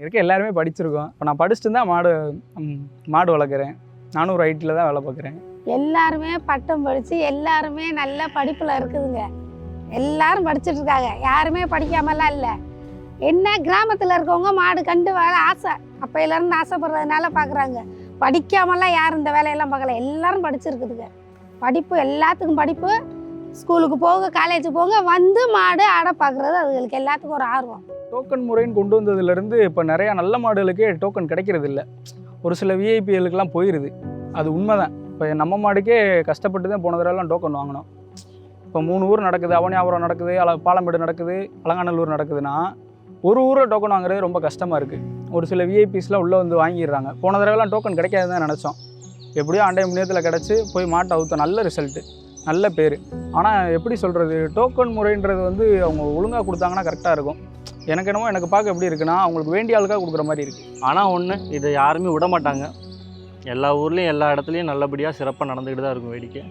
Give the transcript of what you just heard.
இருக்க எல்லாருமே படிச்சிருக்கோம். இப்போ நான் படிச்சுட்டு தான் மாடு மாடு வளர்க்குறேன். நானும் ஒரு ஐடியில் தான் வேலை பார்க்குறேன். எல்லாருமே பட்டம் படித்து எல்லாருமே நல்ல படிப்பில் இருக்குதுங்க. எல்லாரும் படிச்சுட்டு இருக்காங்க யாருமே படிக்காமலாம் இல்லை. என்ன கிராமத்தில் இருக்கவங்க மாடு கண்டு வேலை ஆசை. அப்பையிலேருந்து ஆசைப்படுறதுனால பார்க்குறாங்க படிக்காமலாம் யாரும் இந்த வேலையெல்லாம் பார்க்கல. எல்லாரும் படிச்சிருக்குதுங்க. படிப்பு எல்லாத்துக்கும் படிப்பு. ஸ்கூலுக்கு போக காலேஜ் போங்க வந்து மாடு ஆடை பார்க்குறது அதுகளுக்கு எல்லாத்துக்கும் ஒரு ஆர்வம். டோக்கன் முறைன்னு கொண்டு வந்ததுலேருந்து இப்போ நிறையா நல்ல மாடுகளுக்கே டோக்கன் கிடைக்கிறது இல்லை ஒரு சில விஐபிஎலுக்கெலாம் போயிடுது அது உண்மை தான் இப்போ நம்ம மாடுக்கே கஷ்டப்பட்டு தான் போன தடவைலாம் டோக்கன் வாங்கினோம். இப்போ மூணு ஊர் நடக்குது அவனியாபுரம் நடக்குது அல பாலமேடு நடக்குது அலங்காநல்லூர் நடக்குதுன்னா ஒரு ஊரில் டோக்கன் வாங்குறது ரொம்ப கஷ்டமாக இருக்குது ஒரு சில விஐபிஸ்லாம் உள்ளே வந்து வாங்கிடுறாங்க. போன தடவைலாம் டோக்கன் கிடைக்காதுன்னு தான் நினச்சோம். எப்படியோ அண்டை முன்னியத்தில் கிடச்சி போய் மாட்டை அவுத்த நல்ல ரிசல்ட்டு நல்ல பேர். ஆனால் எப்படி சொல்கிறது டோக்கன் முறைன்றது வந்து அவங்க ஒழுங்காக கொடுத்தாங்கன்னா கரெக்டாக இருக்கும். எனக்கு என்னமோ எனக்கு பார்க்க எப்படி இருக்குன்னா அவங்களுக்கு வேண்டிய ஆளுக்காக கொடுக்குற மாதிரி இருக்குது ஆனால் ஒன்று இதை யாருமே விட மாட்டாங்க. எல்லா ஊர்லேயும் எல்லா இடத்துலையும் நல்லபடியாக சிறப்பாக நடந்துக்கிட்டு தான் இருக்கும் வேடிக்கை.